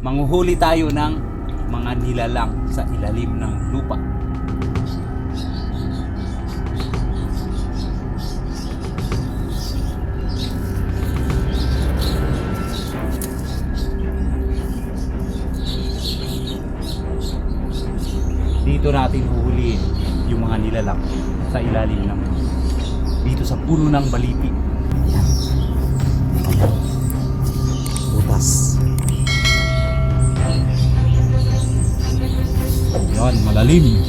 Manguhuli tayo ng mga nilalang sa ilalim ng lupa. Dito natin huhulihin yung mga nilalang sa ilalim ng dito sa puno ng baliti. Yan, malalim.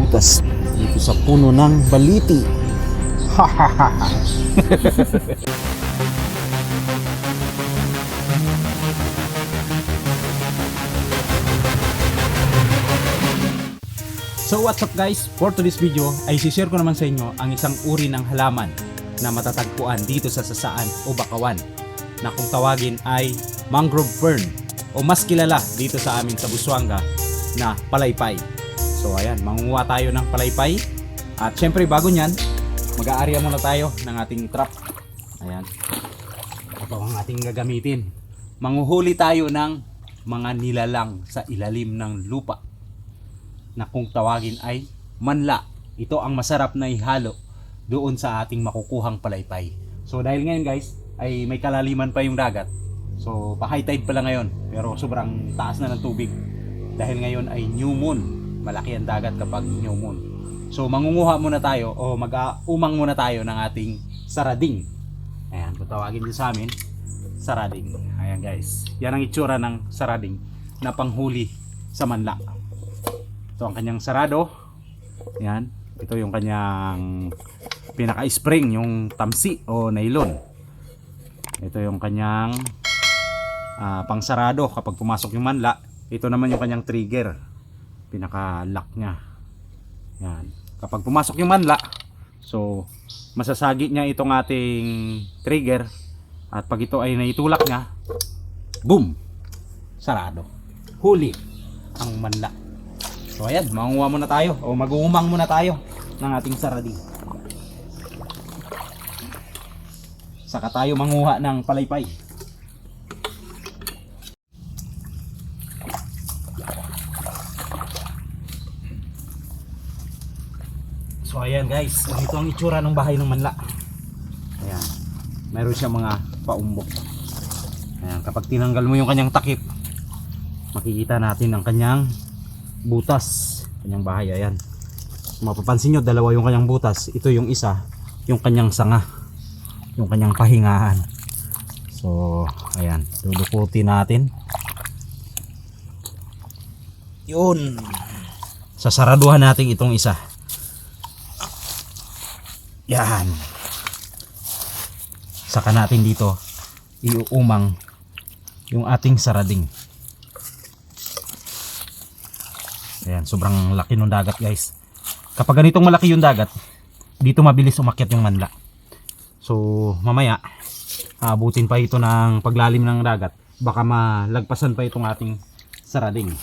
Butas dito sa puno ng baliti. Ha ha ha ha. So what's up guys? For today's video ay share ko naman sa inyo ang isang uri ng halaman na matatagpuan dito sa Sasaan o Bakawan na kung tawagin ay mangrove fern o mas kilala dito sa amin sa Busuanga na palaypay. So ayan, mangunguha tayo ng palaypay at syempre bago nyan, mag-aarya muna tayo ng ating trap. Ayan. Ito ang ating gagamitin. Manguhuli tayo ng mga nilalang sa ilalim ng lupa na kung tawagin ay manla. Ito ang masarap na ihalo doon sa ating makukuhang palaypay. So dahil ngayon guys ay may kalaliman pa yung dagat. So pa high tide pa lang ngayon pero sobrang taas na ng tubig. Dahil ngayon ay new moon. Malaki ang dagat kapag new moon. So mangunguha muna tayo o mag-umang muna tayo ng ating sarading. Ayan, kung tawagin din sa amin, sarading. Ayan guys. Yan ang itsura ng sarading na panghuli sa manla. Ito ang kanyang sarado. Yan. Ito yung kanyang pinaka-spring, yung tamsi o nylon. Ito yung kanyang ah, pangsarado kapag pumasok yung manla. Ito naman yung kanyang trigger. Pinaka-lock niya. Yan. Kapag pumasok yung manla, so masasagi niya itong ating trigger at pag ito ay naitulak niya, boom! Sarado. Huli ang manla. So ayan, mangunguha muna tayo o mag-uumang muna tayo ng ating saradi. Saka tayo manguha ng palaypay. So ayan guys, ito ang itsura ng bahay ng manla. Ayan. Meron siya mga paumbok. Ayan, kapag tinanggal mo yung kanyang takip, makikita natin ang kanyang butas. Kanyang bahay ayan. Mapapansin nyo dalawa yung kanyang butas. Ito yung isa yung kanyang sanga. Yung kanyang pahingahan. So ayan. Lulukutin natin. Yun. Sasaraduhan natin itong isa yan saka natin dito iuumang yung ating sarading Ayan, sobrang laki ng dagat guys. Kapag ganitong malaki yung dagat, dito mabilis umakyat yung manla. So, mamaya, aabutin pa ito ng paglalim ng dagat. Baka malagpasan pa itong ating sarading.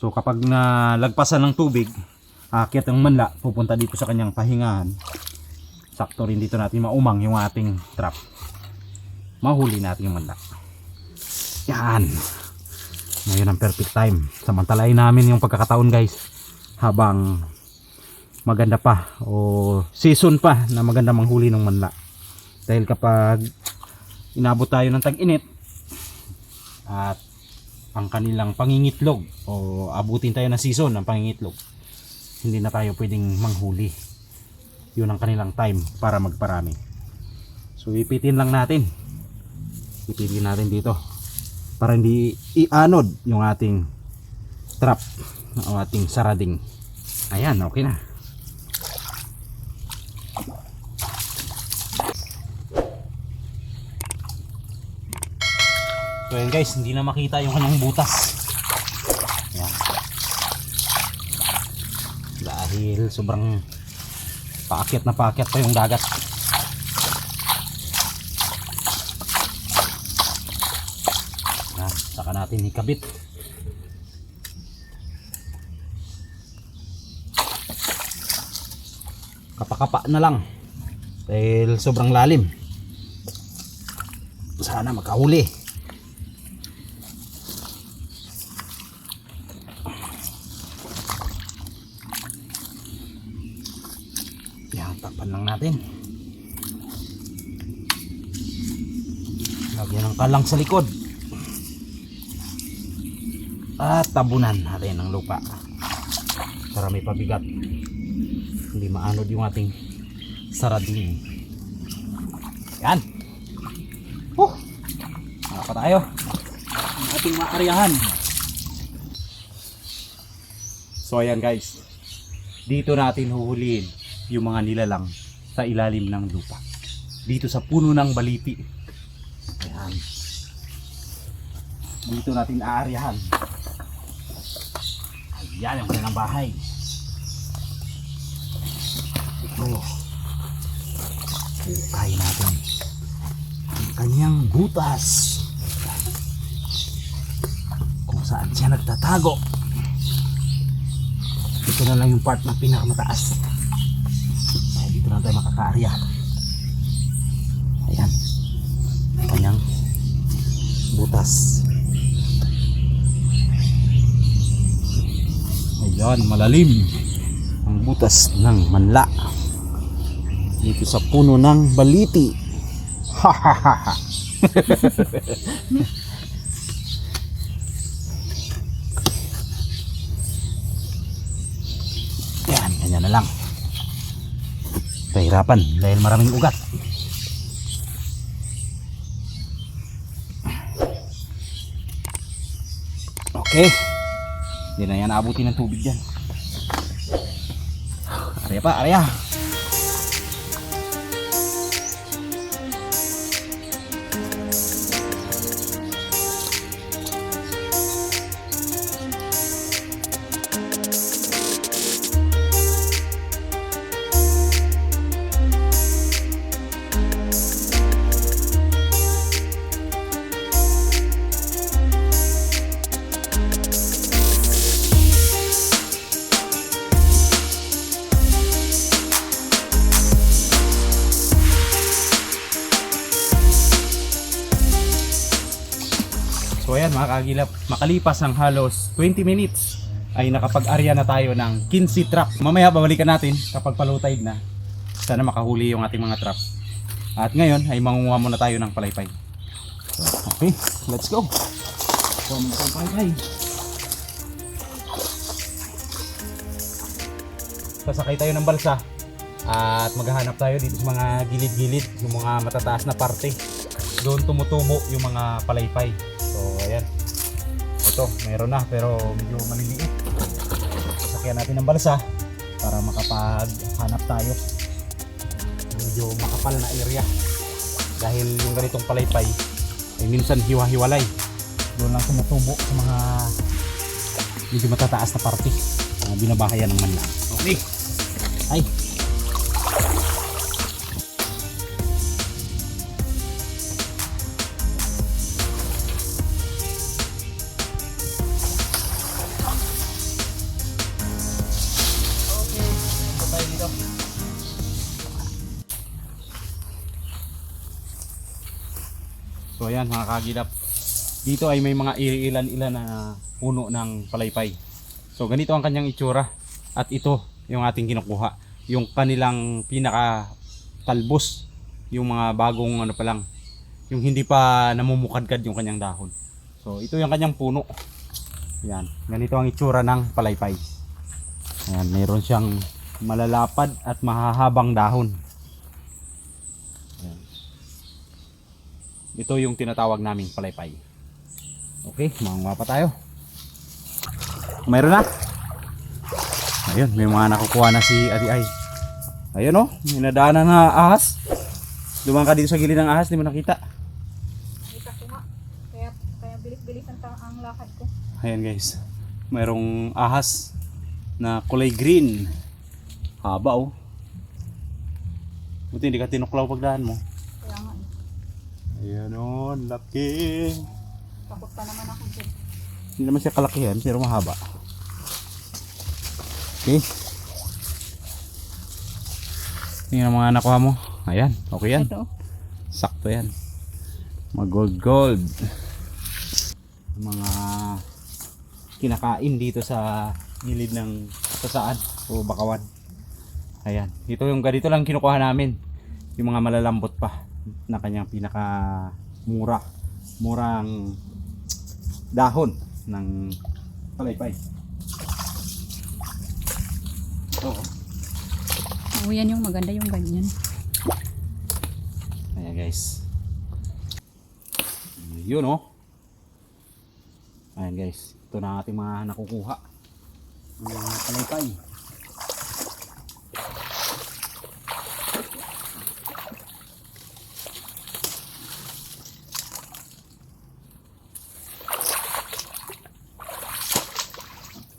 So, kapag nalagpasan ng tubig, aakyat ang manla, pupunta dito sa kanyang pahingahan. Sakto rin dito natin maumang yung ating trap. Mahuli natin yung manla. Yan. Ngayon ang perfect time. Samantalain namin yung pagkakataon guys. Habang maganda pa o season pa na maganda manghuli ng manla. Dahil kapag inabot tayo ng tag-init at ang kanilang pangingitlog o abutin tayo ng season ng pangingitlog hindi na tayo pwedeng manghuli. Yun ang kanilang time para magparami. So ipitin lang natin. Ipitin natin dito para hindi ianod yung ating trap o ating sarading. Ayan okay na. So guys hindi na makita yung kanyang butas. Ayan dahil sobrang paakyat na paakyat pa yung dagat Yan, saka natin ikabit. Kapakapa na lang. Dahil sobrang lalim. Sana makahuli. Takpan lang natin. Lagyan ng kalang sa likod. At tabunan natin ng lupa. Para may pabigat. Hindi maanod yung ating saradin. Yan. Oh! Naka tayo. Ang ating maaryahan. So ayan guys. Dito natin huhulihin yung mga nilalang sa ilalim ng lupa. Dito sa puno ng baliti. Ayan. Dito natin aaryahan. Ayan ang kanilang bahay. Ito. Hukay natin. Ang kanyang butas. Kung saan siya nagtatago. Ito na lang yung part na pinakamataas. Dito na tayo makakaarya. Ayan. Kanyang butas. Ayan, malalim. Ang butas ng manla. Dito sa puno ng baliti. Ha ha ha ha. Yan, ganyan na lang. Kahirapan dahil maraming ugat. Okay. Hindi na yan naabuti ng tubig dyan. Arya pa, arya. So ayan mga kagilap, makalipas ang halos 20 minutes ay nakapag-arya na tayo ng 15 trap. Mamaya babalikan natin kapag palutide na. Sana makahuli yung ating mga trap. At ngayon ay mangunguha muna tayo ng palaypay. Okay, let's go. Palaypay. Sasakay tayo ng balsa at maghahanap tayo dito sa mga gilid-gilid, yung mga matataas na parte. Doon tumutubo yung mga palaypay. So, ayan. Ito, meron na pero medyo maliliit. Sasakyan natin ng balsa para makapaghanap tayo. Medyo makapal na area. Dahil yung ganitong palaypay ay minsan hiwa-hiwalay. Doon lang tumutubo sa mga medyo matataas na parte. Uh, binabahayan ng manlang. Okay. Ay, ayan mga kagilap. Dito ay may mga ilan-ilan na puno ng palaypay. So ganito ang kanyang itsura. At ito yung ating kinukuha. Yung kanilang pinaka talbos. Yung mga bagong ano pa lang. Yung hindi pa namumukadkad yung kanyang dahon. So ito yung kanyang puno. Yan. Ganito ang itsura ng palaypay. Ayan, mayroon siyang malalapad at mahahabang dahon. Ito yung tinatawag naming palaypay. Okay, mangunga pa tayo. Mayroon na. Ayun, may mga nakukuha na si Adi Ay. Ayun oh, may nadaanan na ahas. Dumaan ka dito sa gilid ng ahas, di mo nakita. Nakita ko nga. Kaya, kaya bilis-bilis ang, ang lakad ko. Ayan guys, mayroong ahas na kulay green. Haba oh. Buti hindi ka tinuklaw pagdaan mo. Ayan oh, laki. takot pa naman ako dyan. Hindi naman siya kalakihan, pero mahaba. Okay. Ang mga nakuha mo. Ayan, okay yan. Ito. Sakto yan. Mga gold. Mga kinakain dito sa gilid ng kasaan o bakawan. Ayan. Ito yung ganito lang kinukuha namin. Yung mga malalambot pa na kanyang pinaka mura. Murang dahon ng palaypay. Ito. oh. Oo, yan yung maganda yung ganyan. Ayan guys. Yun oh. Ayan guys. Ito na ating mga nakukuha. Ang Mga palaypay.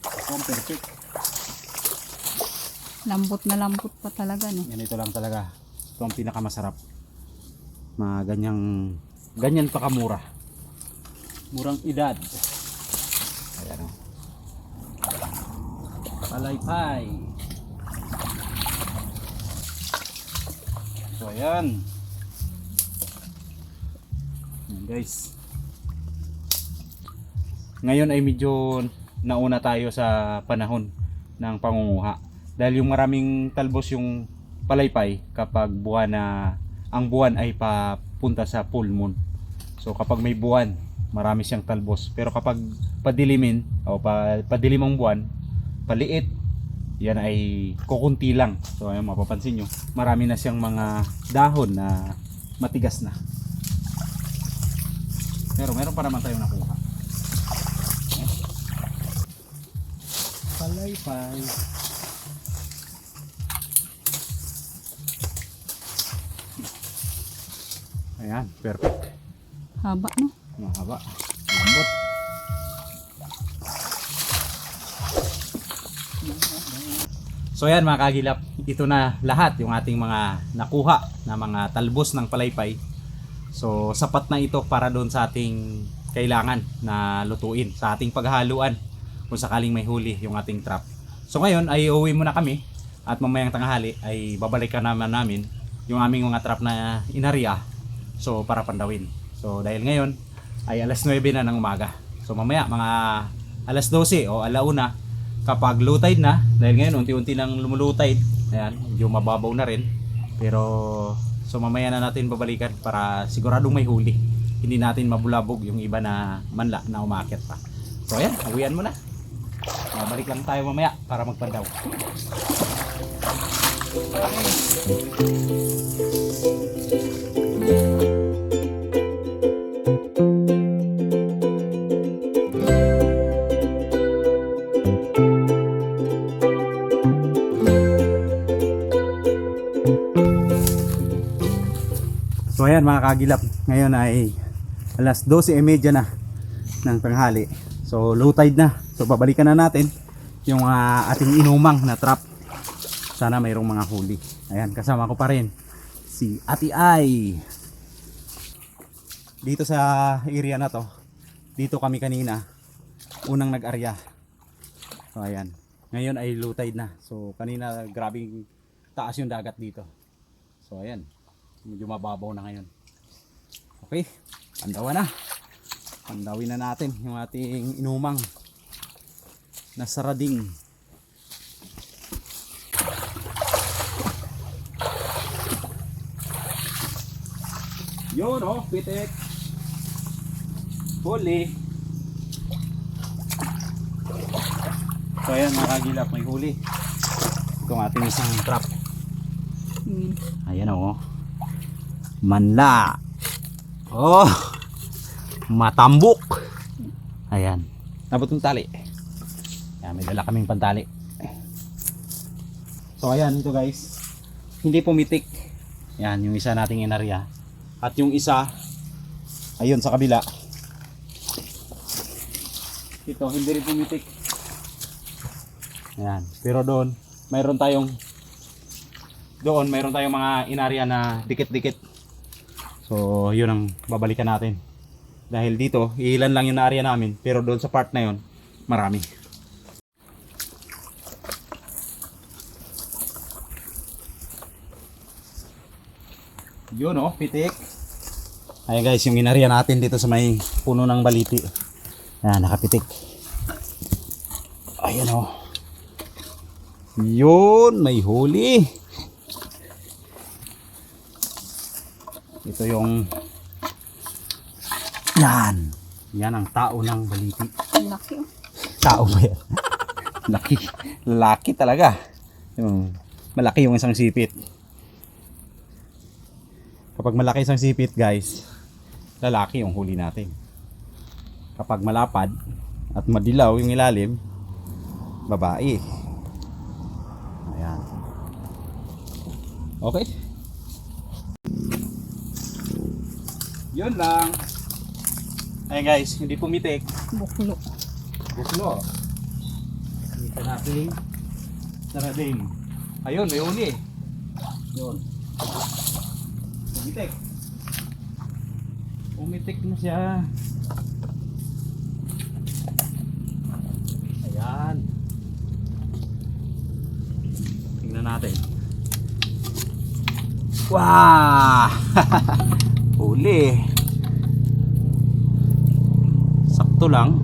Ito ang perfect. Lambot na lambot pa talaga, no? Ganito lang talaga. Ito ang pinakamasarap. Mga ganyang, ganyan pa kamura. Murang edad. Ayan o. Palaypay. So ayan. Ayan guys. Ngayon ay medyo nauna tayo sa panahon ng pangunguha. Dahil yung maraming talbos yung palaypay kapag buwan na ang buwan ay papunta sa full moon. So kapag may buwan, marami siyang talbos. Pero kapag padilimin o pa, padilim ang buwan, paliit, yan ay kukunti lang. So ayun mapapansin nyo, marami na siyang mga dahon na matigas na. Pero meron pa naman tayong nakuha. Palaypay. Ayan, perfect. Haba, no? Mahaba. Lambot. So yan mga kagilap, ito na lahat yung ating mga nakuha na mga talbos ng palaypay. So sapat na ito para doon sa ating kailangan na lutuin sa ating paghahaluan kung sakaling may huli yung ating trap. So ngayon ay uuwi muna kami at mamayang tanghali ay babalikan naman namin yung aming mga trap na inariya so para pandawin. So dahil ngayon ay alas 9 na ng umaga. So mamaya mga alas 12 o alauna kapag low tide na dahil ngayon unti-unti nang lumulutide ayan medyo mababaw na rin. Pero so mamaya na natin babalikan para siguradong may huli. Hindi natin mabulabog yung iba na manla na umakyat pa. So ayan uwian mo na babalik lang tayo mamaya para magpandaw. So ayan mga kagilap, ngayon ay alas 12.30 na ng tanghali. So low tide na. So babalikan na natin yung ah, ating inumang na trap. Sana mayroong mga huli. Ayan, kasama ko pa rin si Ati Ay. Dito sa area na to, dito kami kanina, unang nag-arya. So ayan, ngayon ay low tide na. So kanina grabing taas yung dagat dito. So ayan, medyo mababaw na ngayon. Okay, pandawa na. Pandawin na natin yung ating inumang na sarading. Yun oh, pitik. Huli. So ayan mga kagilap, may huli. Itong ating isang trap. Yun. Ayan oh. Manla. Oh. Matambok. Ayan. Nabot yung tali. Ayan, may dala kaming pantali. So ayan ito guys. Hindi pumitik. Yan yung isa nating inarya. At yung isa ayun sa kabila. Ito hindi rin pumitik. Ayan. Pero doon mayroon tayong doon mayroon tayong mga inarya na dikit-dikit. So, yun ang babalikan natin. Dahil dito, ilan lang yung na-area namin, pero doon sa part na yun, marami. Yun oh, pitik. Ayan guys, yung inarya natin dito sa may puno ng baliti. Ayan, nakapitik. Ayan oh. Yun, may huli. Ito yung yan. Yan ang tao ng baliti. Laki oh. Tao ba yan? Laki. Laki talaga. Yung, malaki yung isang sipit. Kapag malaki isang sipit, guys, lalaki yung huli natin. Kapag malapad at madilaw yung ilalim, babae. Ayan. Okay. Yun lang. Ayan guys, hindi pumitik. Buklo. Buklo. Dito natin. Sarading. Ayun, may uli. Yun. Pumitik. Pumitik na siya. Ayan. Tingnan natin. Wow! Uli. Sakto lang.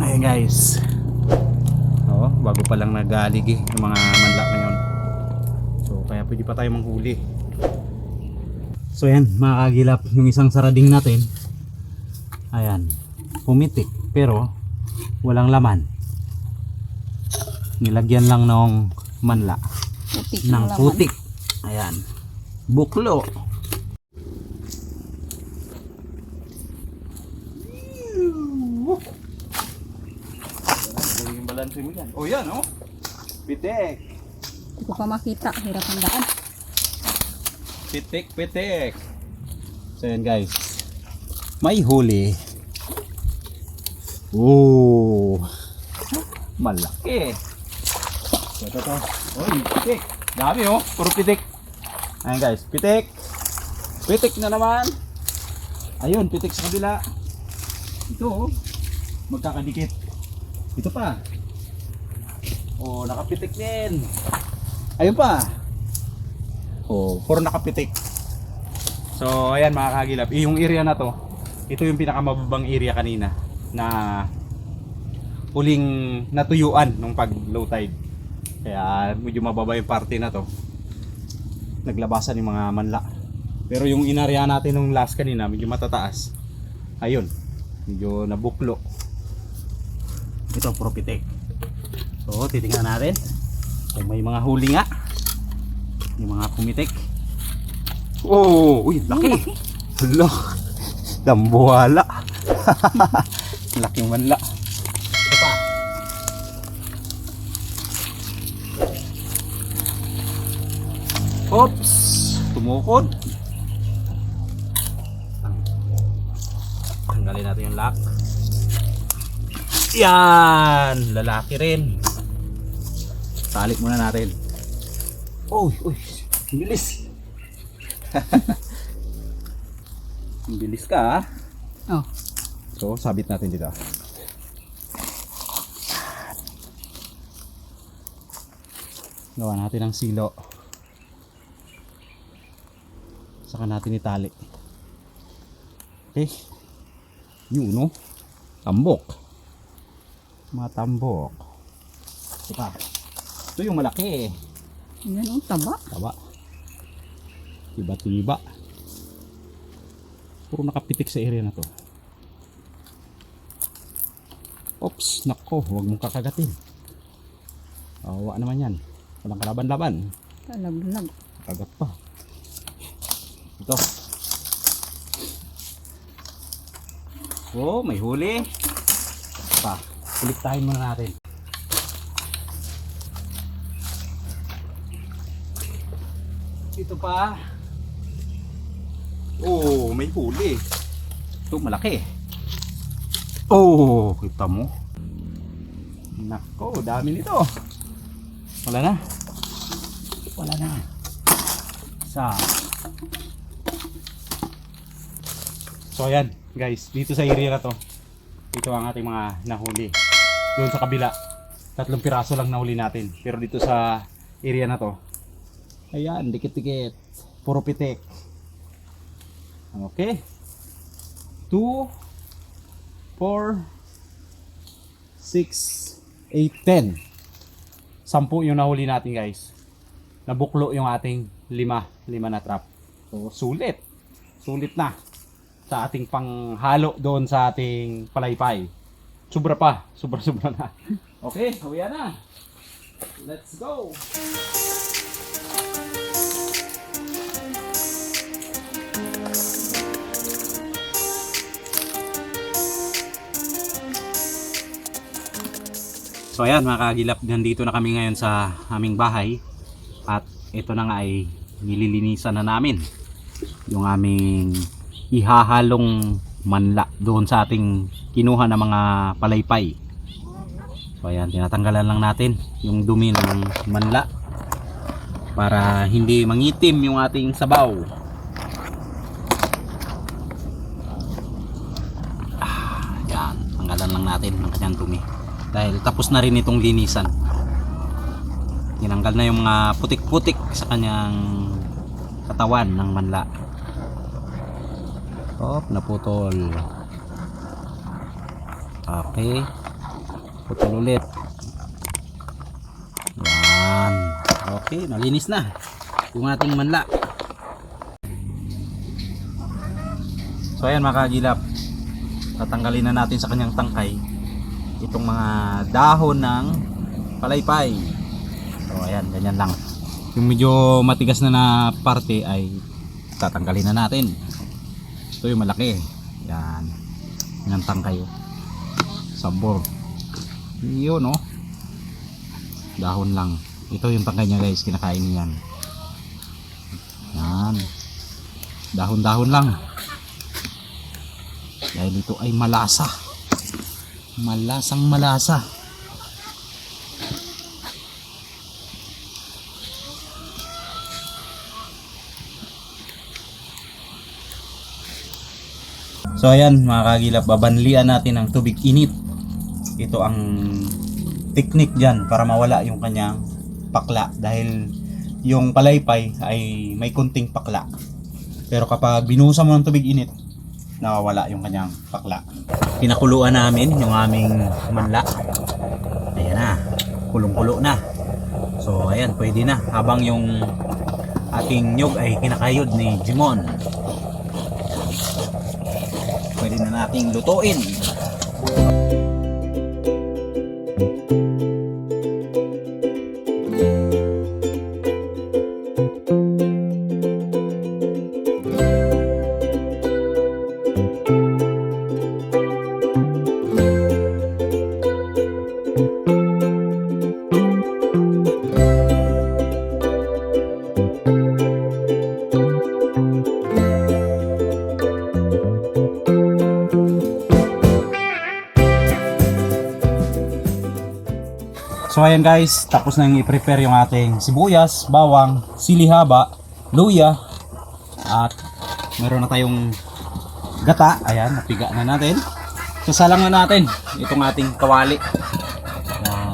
Ayan guys. Oo, bago pa lang nagalig eh, yung mga manla ngayon. So kaya pwede pa tayo manghuli. So ayan, mga kagilap, yung isang sarading natin. Ayan, pumitik pero walang laman. Nilagyan lang ng manla Putik ng laman. putik. Ayan. Buklo. Yung balanse mo yan. Oh, yan, oh. Pitik. Hindi ko pa makita. Hirap ang daan. Pitik, pitik. So, yan, guys. May huli. Oh. Malaki. So, ito, ito. Uy, pitik. Dami, oh. Puro pitik. Ayan, guys. Pitik. Pitik na naman. Ayun, pitik sa kabila. Ito, oh. Magkakadikit. Ito pa. Oh, nakapitik din. Ayun pa. Oh, puro nakapitik. So, ayan mga kagilap. Yung area na to, ito yung pinakamababang area kanina na huling natuyuan nung pag low tide. Kaya medyo mababa yung parte na to. Naglabasan yung mga manla. Pero yung inarea natin nung last kanina, medyo matataas. Ayun, medyo nabuklo. Ito, puro pitik. So, titingnan natin kung may mga huli nga. Yung mga pumitik. Oh, uy, laki. Hala. Dambuhala. Laking manla. Ito pa. Oops. Tumukod. Tanggalin natin yung lock. Yan. Lalaki rin. Talik muna natin. Uy, uy. Ang bilis. Ang bilis ka ah. Oh. So, sabit natin dito. Gawa natin ng silo. Saka natin itali. Okay. Yun, no? Tambok. Matambok. Pa. Ito yung malaki eh. Yan ang taba. Taba. Tiba-tiba. Puro nakapitik sa area na to. Oops, nako, huwag mong kakagatin. Awa naman yan. Walang kalaban-laban. Talaglag. Kagat pa. Ito. Oh, may huli. Kuliktahin muna natin. Ito pa. Oh, may huli. Ito, malaki. Oh, kita mo. Nako, dami nito. Wala na. Wala na. Sa. So ayan, guys, dito sa area na to. Ito ang ating mga nahuli. Doon sa kabila, tatlong piraso lang nahuli natin. Pero dito sa area na to, ayan, dikit-dikit. Puro pitik. Okay. 2 4 6 8 10 sampu yung nahuli natin guys. Nabuklo yung ating lima, lima na trap. So sulit. Sulit na sa ating panghalo doon sa ating palaypay. Sobra pa, sobra-sobra na. Okay, hawian na. Let's go. So ayan mga kagilap, nandito na kami ngayon sa aming bahay at ito na nga ay nililinisan na namin yung aming ihahalong manla doon sa ating kinuha na mga palaypay. So ayan, tinatanggalan lang natin yung dumi ng manla para hindi mangitim yung ating sabaw. Ah, yan, tanggalan lang natin ng kanyang dumi dahil tapos na rin itong linisan tinanggal na yung mga putik-putik sa kanyang katawan ng manla Hop, naputol okay putol ulit yan okay, nalinis na yung ating manla so ayan mga kagilap tatanggalin na natin sa kanyang tangkay itong mga dahon ng palaypay. So ayan, ganyan lang. Yung medyo matigas na na parte ay tatanggalin na natin. Ito yung malaki. Yan. Yan ang tangkay. oh. Sabor. Yun oh. Dahon lang. Ito yung tangkay niya guys, kinakain niyan. Yan. Dahon-dahon lang. Dahil ito ay malasa malasang malasa So ayan mga kagilap, babanlian natin ng tubig init. Ito ang technique dyan para mawala yung kanyang pakla dahil yung palaypay ay may kunting pakla. Pero kapag binuhusan mo ng tubig init, nawawala yung kanyang pakla. Pinakuluan namin yung aming manla. Ayan na, kulong-kulo na. So ayan, pwede na habang yung ating nyog ay kinakayod ni Jimon. Pwede na nating lutuin. So ayan guys, tapos na yung i-prepare yung ating sibuyas, bawang, sili haba, luya, at meron na tayong gata. Ayan, napiga na natin. Sasalang na natin itong ating kawali. Ayan.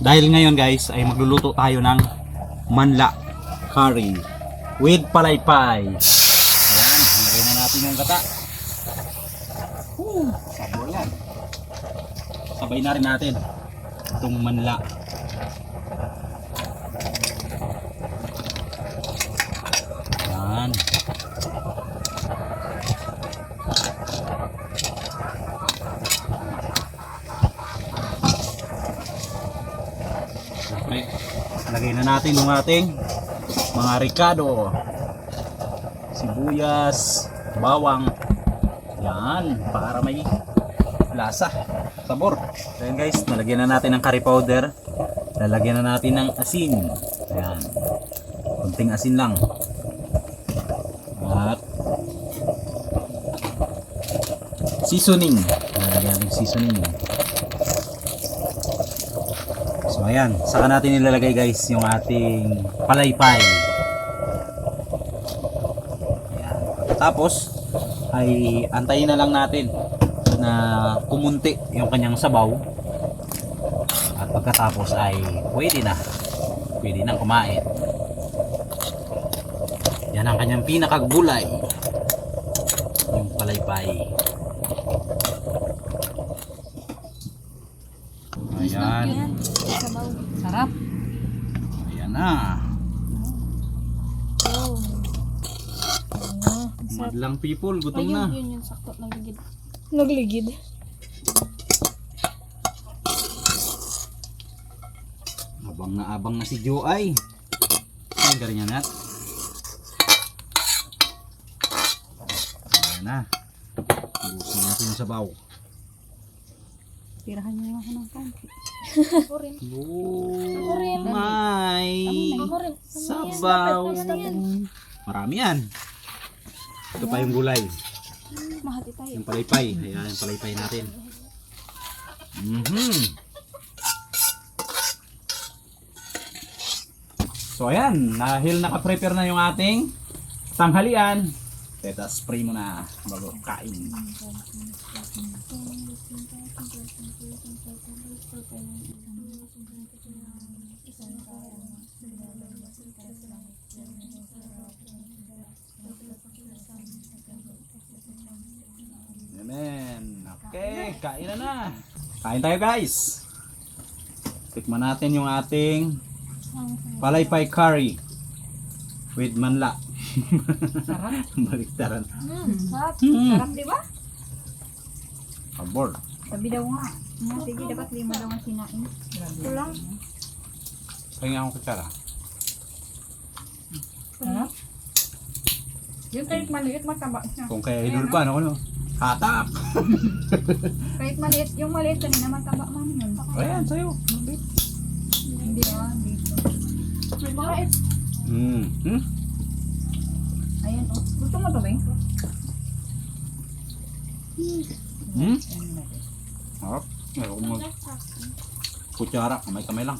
Dahil ngayon guys, ay magluluto tayo ng manla curry with palaypay. Ayan, lagay na natin yung gata. Woo, sabor yan. Sabay na rin natin itong manla. Yan. Okay. Lagay na natin yung ating mga ricado. Sibuyas, bawang. Yan, para may lasa, sabor. So yun guys, nalagyan na natin ng curry powder. Lalagyan na natin ng asin. Ayan. Kunting asin lang. At seasoning. Lalagyan natin seasoning. So ayan, saka natin nilalagay guys yung ating palaypay. Ayan. Tapos ay antayin na lang natin na kumunti yung kanyang sabaw at pagkatapos ay pwede na pwede nang kumain yan ang kanyang pinakagulay yung palaypay ayan. Sarap. na. Oh. Madlang people, gutom na. yun, yun, sakto. Nagligid. Nagligid. Abang na abang na si Joe ay. Garingan nat. Ayan na. Busin natin yung sabaw. Tirahan niyo ako ng konti. Ako rin. Oh, my sabaw. Marami yan. Ito pa yung gulay. Mahati tayo. Yung palaypay. Ayan, yung palaypay natin. Mhm. So ayan, dahil naka-prepare na yung ating tanghalian, teta spray mo na bago kain. Amen. Okay, kain na na. Kain tayo guys. Tikman natin yung ating palaypay curry with manla. Sarap. Baliktaran. Mm, sarap. Hmm. Sarap, di ba? Pabor. Sabi daw nga. Nga, sige, dapat lima daw ang sinain. Ito lang. Kaya akong kutsara. Sarap. Yung kahit maliit, mataba siya. Kung kaya idol pa, ano, ano? Hatak! Kahit maliit, yung maliit kanina, mataba man yun. Ayan, sa'yo. Hindi ah, maliit. Hmm. Hmm? Ayan, oh. Gusto mo to, Beng? Hmm? Harap. Meron mag kutsara. Kamay-kamay lang.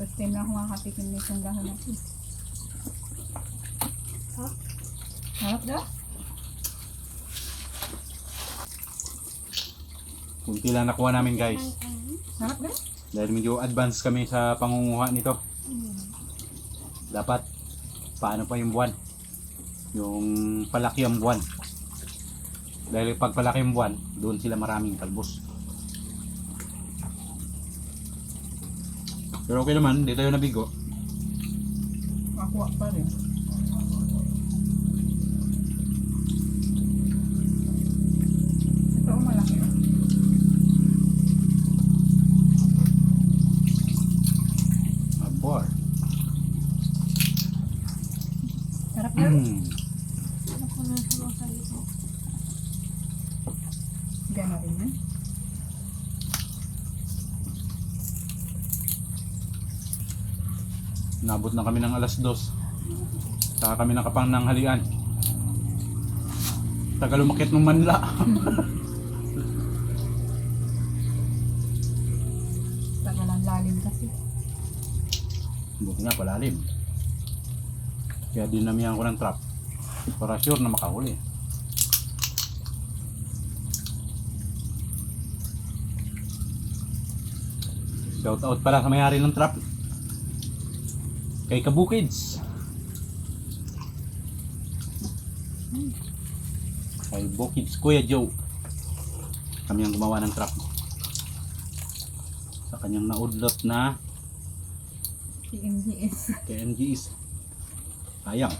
First time lang ako makakatikim nitong dahon na ito. Sarap. Sarap daw? Kunti lang nakuha namin guys. Sarap daw? Dahil medyo advance kami sa pangunguha nito. Dapat paano pa yung buwan? Yung palaki ang buwan. Dahil pag palaki ang buwan, doon sila maraming talbos. Pero okay naman, hindi tayo nabigo. Makuha pa rin. Ito oh, malaki. oh. Abor. Sarap daw? Mm. Ako na sa salito. Gana rin yan. Nabot na kami ng alas dos. Saka kami nakapang ng halian. Tagal umakit ng manla. Tagalan lalim kasi. Buti nga palalim. Kaya dinamihan ko ng trap. Para sure na makahuli. Shout out pala sa mayari ng trap. Kay Kabukids. Kay Bukids Kuya Joe. Kami ang gumawa ng trap. Sa kanyang naudlot na PMGS. KNGs. Sayang.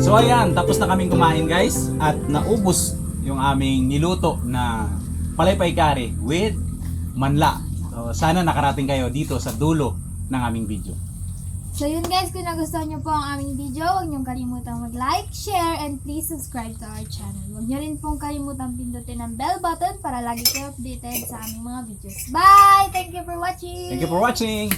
So ayan, tapos na kaming kumain guys at naubos yung aming niluto na palaypay kare with manla. So sana nakarating kayo dito sa dulo ng aming video. So yun guys, kung nagustuhan nyo po ang aming video, huwag nyo kalimutang mag-like, share, and please subscribe to our channel. Huwag nyo rin pong kalimutang pindutin ang bell button para lagi kayo updated sa aming mga videos. Bye! Thank you for watching! Thank you for watching!